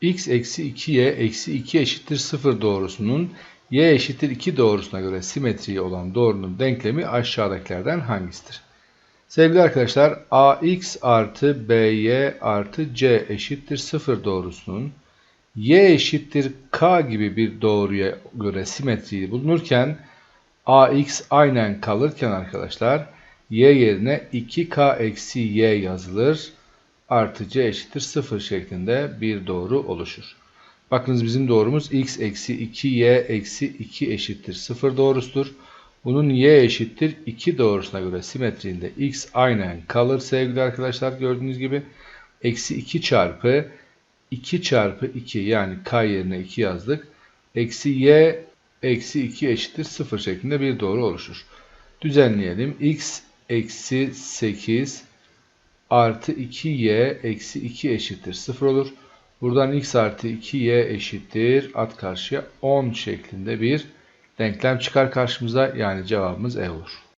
x eksi 2y eksi 2 eşittir 0 doğrusunun y eşittir 2 doğrusuna göre simetriği olan doğrunun denklemi aşağıdakilerden hangisidir? Sevgili arkadaşlar ax artı by artı c eşittir 0 doğrusunun y eşittir k gibi bir doğruya göre simetriği bulunurken ax aynen kalırken arkadaşlar y yerine 2k eksi y yazılır artı c eşittir 0 şeklinde bir doğru oluşur. Bakınız bizim doğrumuz x eksi 2y eksi 2 eşittir 0 doğrusudur. Bunun y eşittir 2 doğrusuna göre simetriğinde x aynen kalır sevgili arkadaşlar gördüğünüz gibi. Eksi 2 çarpı 2 çarpı 2 yani k yerine 2 yazdık. Eksi y eksi 2 eşittir 0 şeklinde bir doğru oluşur. Düzenleyelim. x eksi 8 artı 2y eksi 2 eşittir 0 olur. Buradan x artı 2y eşittir at karşıya 10 şeklinde bir denklem çıkar karşımıza. Yani cevabımız E olur.